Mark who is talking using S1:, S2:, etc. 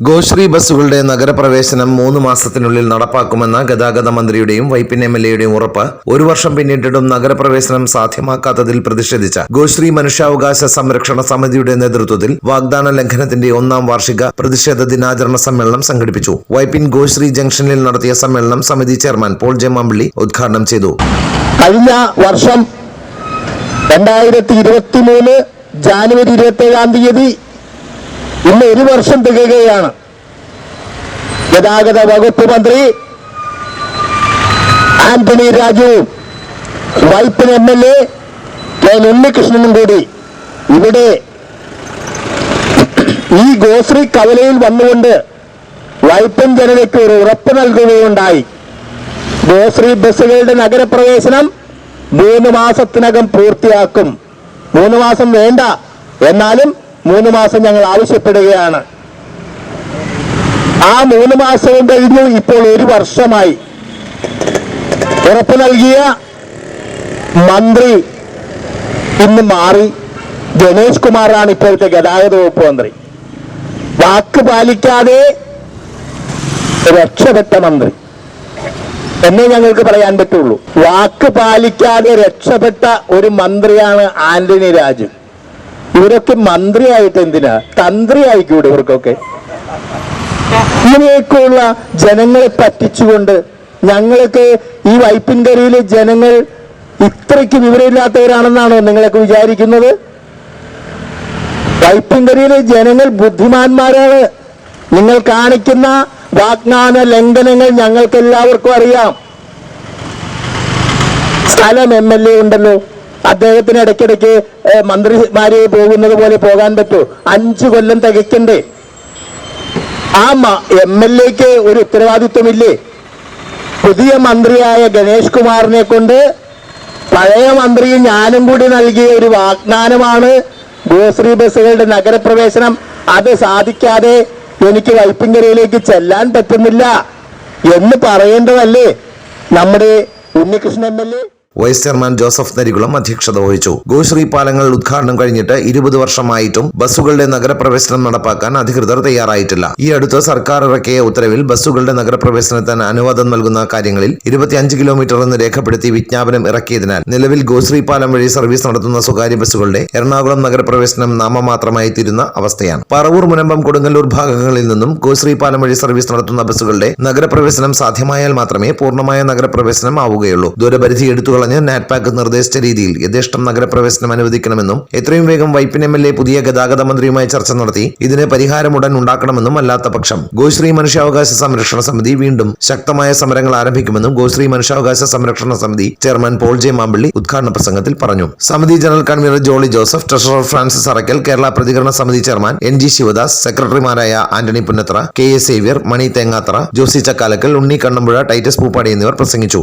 S1: ഗോശ്രീ ബസ്സുകളുടെ നഗരപ്രവേശനം മൂന്ന് മാസത്തിനുള്ളിൽ നടപ്പാക്കുമെന്ന ഗതാഗത മന്ത്രിയുടെയും വൈപ്പിൻ എം എൽ എയുടെയും ഉറപ്പ് ഒരു വർഷം പിന്നിട്ടിട്ടും നഗരപ്രവേശനം സാധ്യമാക്കാത്തതിൽ പ്രതിഷേധിച്ച ഗോശ്രീ മനുഷ്യാവകാശ സംരക്ഷണ സമിതിയുടെ നേതൃത്വത്തിൽ വാഗ്ദാന ലംഘനത്തിന്റെ ഒന്നാം വാർഷിക പ്രതിഷേധ ദിനാചരണ സമ്മേളനം സംഘടിപ്പിച്ചു. വൈപ്പിൻ ഗോശ്രീ ജംഗ്ഷനിൽ നടത്തിയ സമ്മേളനം സമിതി ചെയർമാൻ പോൾ ജെ മാമ്പിള്ളി ഉദ്ഘാടനം ചെയ്തു.
S2: കഴിഞ്ഞ വർഷം രണ്ടായിരത്തി ജാനുവരി ഇരുപത്തി ഏഴാം തീയതി ഇന്ന് ഒരു വർഷം തികയുകയാണ്. ഗതാഗത വകുപ്പ് മന്ത്രി ആന്റണി രാജുവും Vypin M L A K ഉണ്ണികൃഷ്ണനും കൂടി ഇവിടെ ഈ ഗോശ്രീ കവലയിൽ വന്നുകൊണ്ട് വൈപ്പൻ ജനതയ്ക്ക് ഒരു ഉറപ്പ് നൽകുകയുണ്ടായി. ഗോശ്രീ ബസ്സുകളുടെ നഗരപ്രവേശനം മൂന്ന് മാസത്തിനകം പൂർത്തിയാക്കും. മൂന്ന് മാസം വേണ്ട. എന്നാലും മൂന്ന് മാസം ഞങ്ങൾ ആവശ്യപ്പെടുകയാണ്. ആ മൂന്ന് മാസവും കഴിഞ്ഞു ഇപ്പോൾ ഒരു വർഷമായി. ഉറപ്പ് നൽകിയ മന്ത്രി ഇന്ന് മാറി. ഗണേഷ് കുമാറാണ് ഇപ്പോഴത്തെ ഗതാഗത വകുപ്പ് മന്ത്രി. വാക്ക് പാലിക്കാതെ രക്ഷപ്പെട്ട മന്ത്രി. എന്നേ ഞങ്ങൾക്ക് പറയാൻ പറ്റുള്ളൂ. വാക്ക് പാലിക്കാതെ രക്ഷപ്പെട്ട ഒരു മന്ത്രിയാണ് ആന്റണി രാജു. ഇവരൊക്കെ മന്ത്രിയായിട്ട് എന്തിനാ? തന്ത്രി ആയിക്കൂടെ ഇവർക്കൊക്കെ? ഇങ്ങനെയൊക്കെയുള്ള ജനങ്ങളെ പറ്റിച്ചുകൊണ്ട് ഞങ്ങൾക്ക് ഈ വൈപ്പിൻകരയിലെ ജനങ്ങൾ ഇത്രയ്ക്ക് വിവരമില്ലാത്തവരാണെന്നാണോ നിങ്ങളൊക്കെ വിചാരിക്കുന്നത്? വൈപ്പിൻകരയിലെ ജനങ്ങൾ ബുദ്ധിമാന്മാരാണ്. നിങ്ങൾ കാണിക്കുന്ന വാഗ്ദാന ലംഘനങ്ങൾ ഞങ്ങൾക്ക് എല്ലാവർക്കും അറിയാം. സ്ഥലം എം എൽ എ ഉണ്ടല്ലോ. അദ്ദേഹത്തിന് ഇടയ്ക്കിടയ്ക്ക് മന്ത്രിമാര് പോകുന്നത് പോലെ പോകാൻ പറ്റൂ. അഞ്ചു കൊല്ലം തികയ്ക്കണ്ടേ. ആ എം എൽ എക്ക് ഒരു ഉത്തരവാദിത്വമില്ലേ? പുതിയ മന്ത്രിയായ ഗണേഷ് കുമാറിനെ കൊണ്ട് പഴയ മന്ത്രി ഞാനും കൂടി നൽകിയ ഒരു വാഗ്ദാനമാണ് ഗോശ്രീ ബസ്സുകളുടെ നഗരപ്രവേശനം. അത് സാധിക്കാതെ എനിക്ക് വൈപ്പിങ്കരയിലേക്ക് ചെല്ലാൻ പറ്റുന്നില്ല എന്ന് പറയേണ്ടതല്ലേ നമ്മുടെ Unnikrishnan M L A?
S1: Vice chairman Joseph Narikulam അധ്യക്ഷത വഹിച്ചു. ഗോശ്രീ പാലങ്ങൾ ഉദ്ഘാടനം കഴിഞ്ഞിട്ട് ഇരുപത് വർഷമായിട്ടും ബസ്സുകളുടെ നഗരപ്രവേശനം നടപ്പാക്കാൻ അധികൃതർ തയ്യാറായിട്ടില്ല. ഈ അടുത്ത് സർക്കാർ ഇറക്കിയ ഉത്തരവിൽ ബസ്സുകളുടെ നഗരപ്രവേശനത്തിന് അനുവാദം നൽകുന്ന കാര്യങ്ങളിൽ ഇരുപത്തിയഞ്ച് കിലോമീറ്റർ എന്ന് രേഖപ്പെടുത്തി വിജ്ഞാപനം ഇറക്കിയതിനാൽ നിലവിൽ ഗോശ്രീ പാലം വഴി സർവീസ് നടത്തുന്ന സ്വകാര്യ ബസ്സുകളുടെ എറണാകുളം നഗരപ്രവേശനം നാമമാത്രമായി തീരുന്ന അവസ്ഥയാണ്. പറവൂർ മുനമ്പം കൊടുങ്ങല്ലൂർ ഭാഗങ്ങളിൽ നിന്നും ഗോശ്രീ പാലം വഴി സർവീസ് നടത്തുന്ന ബസ്സുകളുടെ നഗരപ്രവേശനം സാധ്യമായാൽ മാത്രമേ പൂർണമായ നഗരപ്രവേശനം ആവുകയുള്ളൂ. ദൂരപരിധി എടുത്തുകളഞ്ഞ് നാറ്റ്പാക്ക് നിർദ്ദേശിച്ച രീതിയിൽ യഥേഷ്ടം നഗരപ്രവേശനം അനുവദിക്കണമെന്നും എത്രയും വേഗം വൈപ്പിൻ എം എൽ എ പുതിയ ഗതാഗത മന്ത്രിയുമായി ചർച്ച നടത്തി ഇതിന് പരിഹാരം ഉടൻ ഉണ്ടാക്കണമെന്നും അല്ലാത്ത പക്ഷം ഗോശ്രീ മനുഷ്യാവകാശ സംരക്ഷണ സമിതി വീണ്ടും ശക്തമായ സമരങ്ങൾ ആരംഭിക്കുമെന്നും ഗോശ്രീ മനുഷ്യാവകാശ സംരക്ഷണ സമിതി ചെയർമാൻ പോൾ ജെ മാമ്പിള്ളി ഉദ്ഘാടന പ്രസംഗത്തിൽ പറഞ്ഞു. സമിതി general convener Jolly Joseph treasurer Francis Arakkal Kerala പ്രതികരണ സമിതി ചെയർമാൻ എൻ ജി ശിവദാസ് സെക്രട്ടറിമാരായ Antony Punnathra K S Xavier Mani Thengathra Josy Chakkalakkal Unni Kannampuzha Titus Poopadi എന്നിവർ പ്രസംഗിച്ചു.